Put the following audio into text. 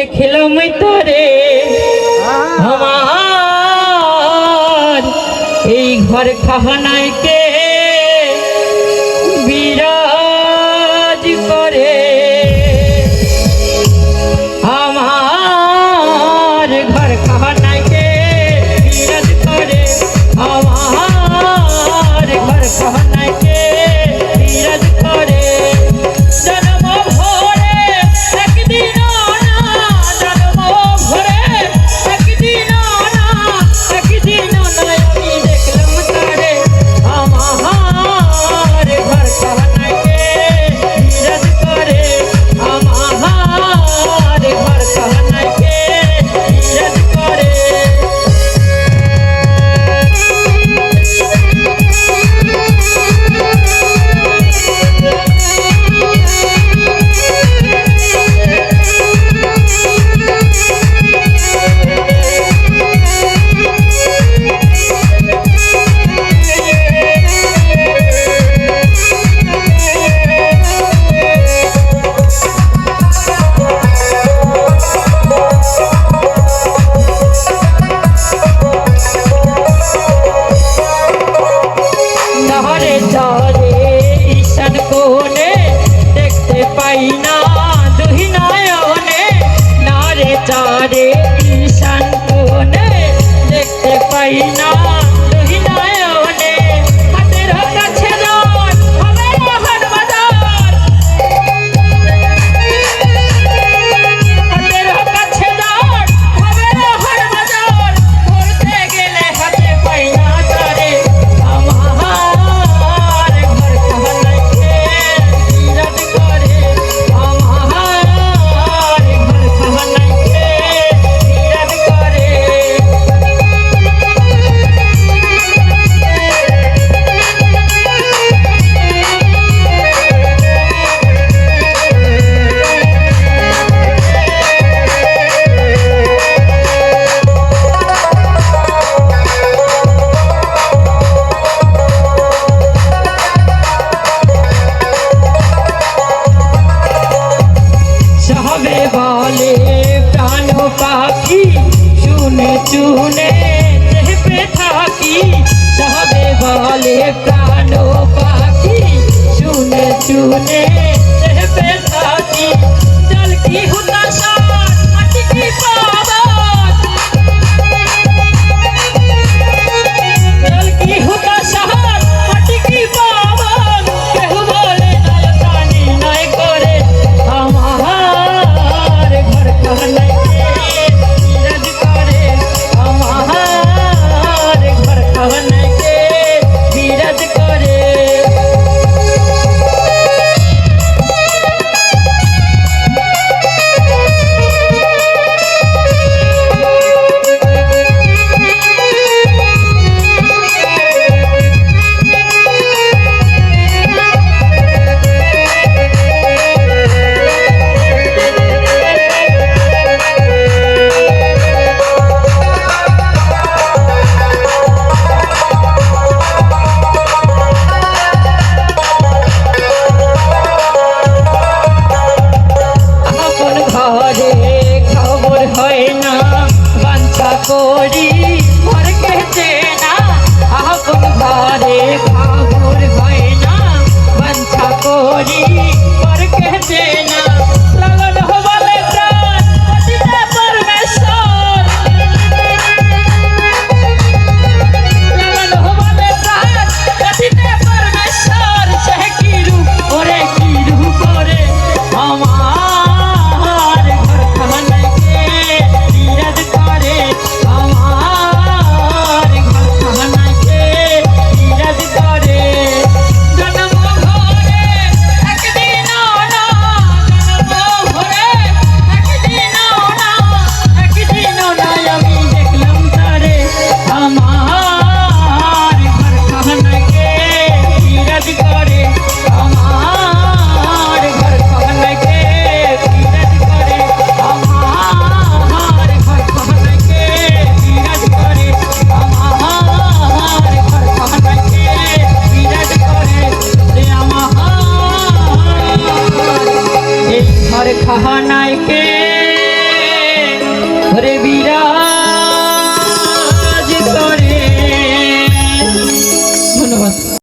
দেখলাম তারে আমার। এই ঘর খাহানায় কে সবে বলে প্রাণ পাখি শুনে শুনে বানাইকে রে বিরা